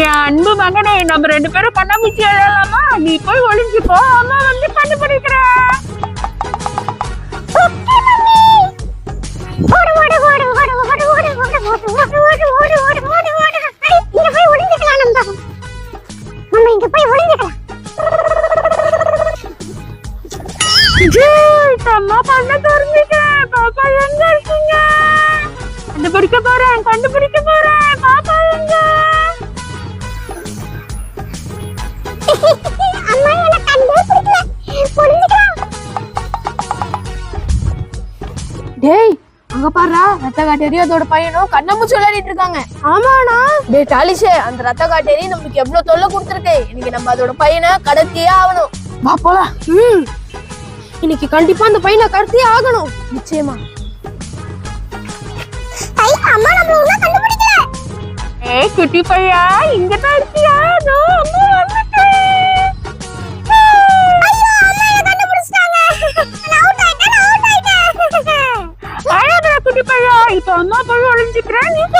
என் அன்பு மகனே நம்ம ரெண்டு பேரும் கண்ணாமூச்சி விளையாடலாமா நீ போய் ஒளிஞ்சுக்கோ அம்மா வந்து கண்டுபிடிக்கிறேன் ஓடு ஓடு ஓடு ஓடு ஓடு ஓடு ஓடு டேய் அங்க பாருடா ரத்த காட்டேரி அதோட பையனும் கண்ணமூச்சி விளையாடிட்டு இருக்காங்க. ஆமாண்ணா. டேய் டாலிஷே அந்த ரத்த காட்டேரி நமக்கு எவ்வளவு தொல்லை கொடுத்துருக்கு. இன்னைக்கு நம்ம அதோட பையனை கடத்தியே ஆகணும். வா போலாம். ம். இன்னைக்கு கண்டிப்பா அந்த பையனை கடத்தியே ஆகணும். நிச்சயமா. அம்மா நம்மள ஒண்ணா கண்டுபிடிக்கல. ஏய் குட்டி பையா இங்க தான் இருக்கியா? அதோ அம்மா. to, no to już granice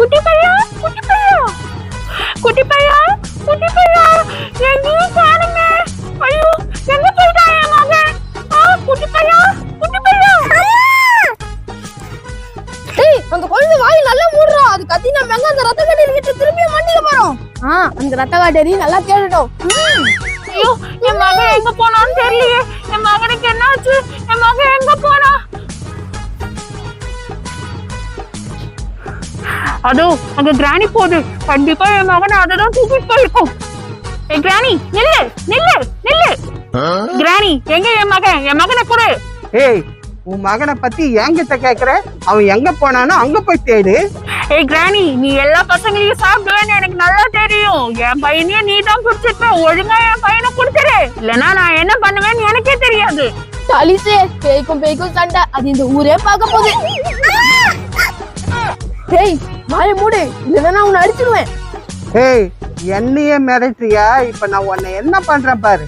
குட்டி பையா குட்டி பையா குட்டி பையா குட்டி பையா எங்கேயும் காணுமே ஐயோ எங்க போயிட்டான் என் மகன் ஆ குட்டி பையா குட்டி பையா அந்த குழந்தை வாய் நல்லா மூடுறா அது கத்தி நம்ம எங்க அந்த ரத்த காட்டேரி கிட்ட திரும்பி மாட்டிக்க போறோம் ஆ அந்த ரத்த காட்டேரி நல்லா கேட்டுட்டோம் ஐயோ என் மகன் எங்க போனான்னு தெரியலையே என் மகனுக்கு என்னாச்சு என் மகன் எங்க போனா அதோ அங்க கிராணி போகுது. கண்டிப்பா என் மகனை அதை தான் தூக்கிட்டு போயிருக்கும் ஏய் கிராணி நில்லு நில்லு நில்லு. கிராணி எங்க என் மகன்? என் மகனை கொடு. ஏய் உன் மகனை பத்தி என்கிட்ட கேக்குற? அவன் எங்க போனானோ அங்க போய் தேடு. ஏய் கிராணி நீ எல்லா பசங்களையும் சாப்பிடுவேன்னு எனக்கு நல்லா தெரியும். என் பையனையும் நீ தான் பிடிச்சிருப்ப ஒழுங்கா என் பையனை கொடுத்துரு இல்லனா நான் என்ன பண்ணுவேன்னு எனக்கே தெரியாது. டாலிஷே பேய்க்கும் பேய்க்கும் சண்டை. அது இந்த ஊரே பார்க்க போகுது. டேய் வாயை மூடு. இல்லைன்னா உன்னை அடிச்சிடுவேன் ஏய் என்னையே மிரட்டுறியா? இப்ப நான் உன்னை என்ன பண்றேன் பாரு.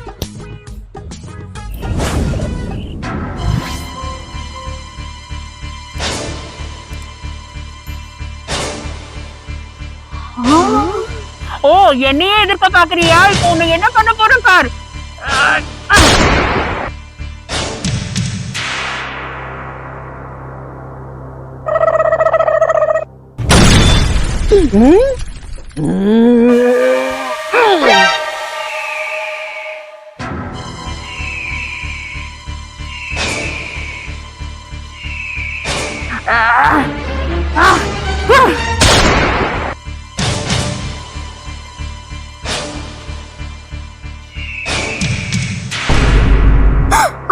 ஓ என்னையே எதிர்க்க பாக்குறியா? இப்போ உன்னை என்ன பண்ண போறேன் பார்.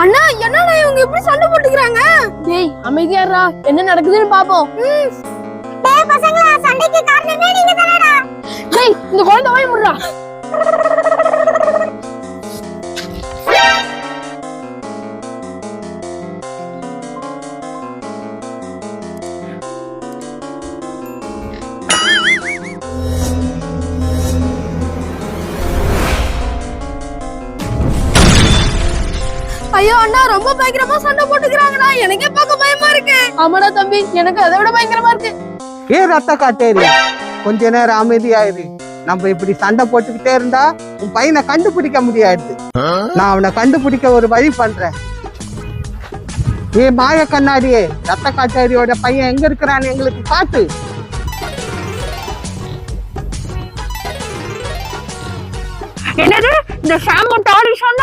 அண்ணா என்னடா இவங்க இப்படி சண்டை போட்டுக்கிறாங்க? டேய் அமைதியாரா என்ன நடக்குதுன்னு பாப்போம். சண்டைக்கு காரணமே நீங்க தானடா டேய் இந்த குழந்தை வாய் முடுறா. ஐயோ அண்ணா ரொம்ப பயங்கரமா சண்டை போட்டுக்கிறாங்கண்ணா. எனக்கே பார்க்க பயமா இருக்கு. ஆமாடா தம்பி எனக்கு அதை விட பயங்கரமா இருக்கு. ஏ ரத்த காட்டேரி கொஞ்ச நேரம் அமைதியாயிரு. நம்ம இப்படி சண்டை போட்டுக்கிட்டே இருந்தா உன் பையனை கண்டுபிடிக்க முடியாது. நான் அவனை கண்டுபிடிக்க ஒரு வழி பண்றேன். ஏ மாய கண்ணாடியே ரத்த காட்டேரியோட பையன் எங்க இருக்கிறான்னு எங்களுக்கு காட்டு. என்னது? இந்த சாமன் டாலிஷும்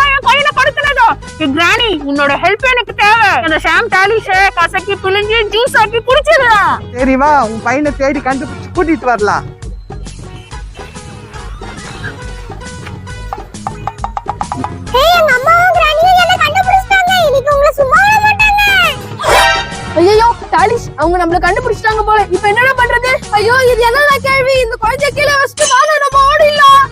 படுத்துனதோ கிராணி உன்னோட ஹெல்ப் எனக்கு தேவை. இந்த ஷாம் டாலிஷ கசக்கி பிழிஞ்சு ஜூஸ் ஆக்கி குடிச்சிடலாம் சரி வா உன் பையனை தேடி கண்டுபிடிச்சு கூட்டிட்டு வரலாம். விட மாட்டாங்க. அவங்க நம்மள கண்டுபிடிச்சிட்டாங்க போல. இப்ப என்னடா பண்றது? ஐயோ இது என்ன கேள்வி. இந்த குழந்தை கீழே வச்சுட்டு வாங்க நம்ம ஓடிடலாம்.